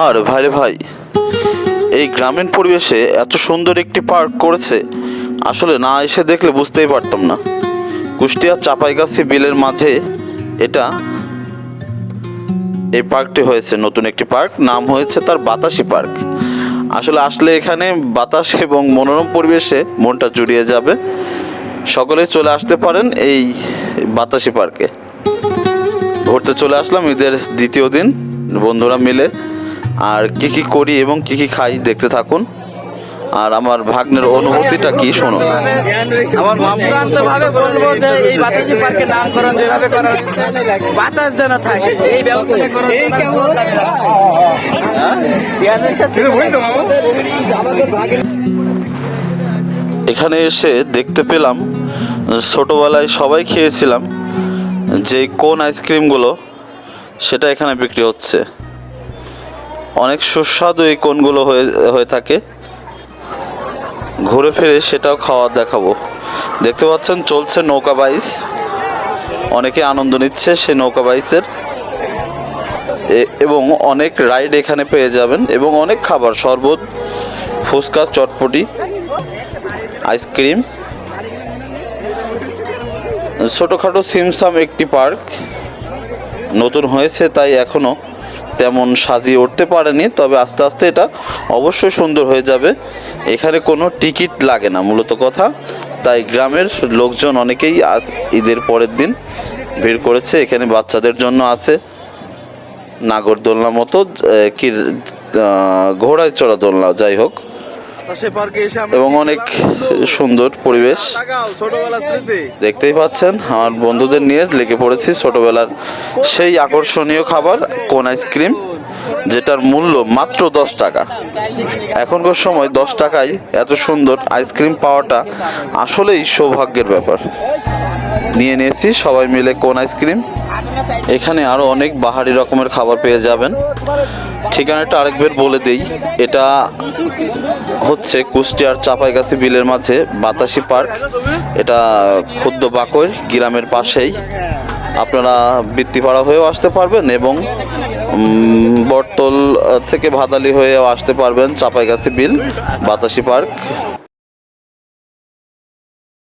আর ভাইরে ভাই, এই গ্রামীণ পরিবেশে এত সুন্দর একটি পার্ক করেছে, আসলে না এসে দেখলে বুঝতেই পারতাম না। কুষ্টিয়ার চাপাইগাছি বিলের মাঝে এটা, এই পার্কটি হয়েছে, নতুন একটি পার্ক, নাম হয়েছে তার বাতাসি পার্ক। আসলে আসলে এখানে বাতাস এবং মনোরম পরিবেশে মনটা জুড়িয়ে যাবে। সকলে চলে আসতে পারেন এই বাতাসি পার্কে। ঘুরতে চলে আসলাম ঈদের দ্বিতীয় দিন, বন্ধুরা মিলে। আর কি কি করি এবং কি কি খাই দেখতে থাকুন। আর আমার ভাগ্নের অনুভূতিটা কি শোনো আমার চূড়ান্ত ভাবে বলব যে এই বাতাসি পার্কের নামকরণ যেভাবে করা হচ্ছে বাতাস যেন থাকে এই ব্যবস্থাটা করার জন্য এখানে এসে দেখতে পেলাম ছোটোবেলায় সবাই খেয়েছিলাম যে কোন আইসক্রিমগুলো সেটা এখানে বিক্রি হচ্ছে। অনেক সুস্বাদু এই কোনগুলো হয়ে হয়ে থাকে। ঘুরে ফিরে সেটাও খাওয়া দেখাবো। দেখতে পাচ্ছেন, চলছে নৌকা বাইস। অনেকে আনন্দ নিচ্ছে সেই নৌকা বাইসের। এবং অনেক রাইড এখানে পেয়ে যাবেন এবং অনেক খাবার, শরবত, ফুচকা, চটপটি, আইসক্রিম। ছোটোখাটো সিমসাম একটি পার্ক নতুন হয়েছে তাই এখনও তেমন সাজিয়ে উঠতে পারেনি, তবে আস্তে আস্তে এটা অবশ্যই সুন্দর হয়ে যাবে। এখানে কোনো টিকিট লাগে না, মূলত কথা। তাই গ্রামের লোকজন অনেকেই আজ ঈদের পরের দিন ভিড় করেছে, এখানে বাচ্চাদের জন্য আছে। নাগরদোলনা মতো কি ঘোড়ায় চড়া দোলনা, যাই হোক। এবং অনেক সুন্দর পরিবেশ। দেখতেই পাচ্ছেন আমার বন্ধুদের নিয়ে লেগে পড়েছি ছোটবেলার সেই আকর্ষণীয় খাবার কোন আইসক্রিম যেটার মূল্য মাত্র দশ টাকা। এখনকার সময় দশ টাকায় এত সুন্দর আইসক্রিম পাওয়াটা আসলেই সৌভাগ্যের ব্যাপার। নিয়ে নিয়েছি, সবাই মিলে কোন আইসক্রিম? এখানে আরও অনেক বাহারি রকমের খাবার পেয়ে যাবেন। ঠিকানাটা আরেকবার বলে দেই, এটা হচ্ছে কুষ্টিয়ার চাপাইগাছি বিলের মাঝে বাতাসি পার্ক। এটা ক্ষুদ্র বাকর গ্রামের পাশেই। আপনারা বৃত্তিপাড়া হয়েও আসতে পারবেন এবং বটতল থেকে ভাদালি হয়েও আসতে পারবেন চাপাইগাছি বিল বাতাসি পার্ক।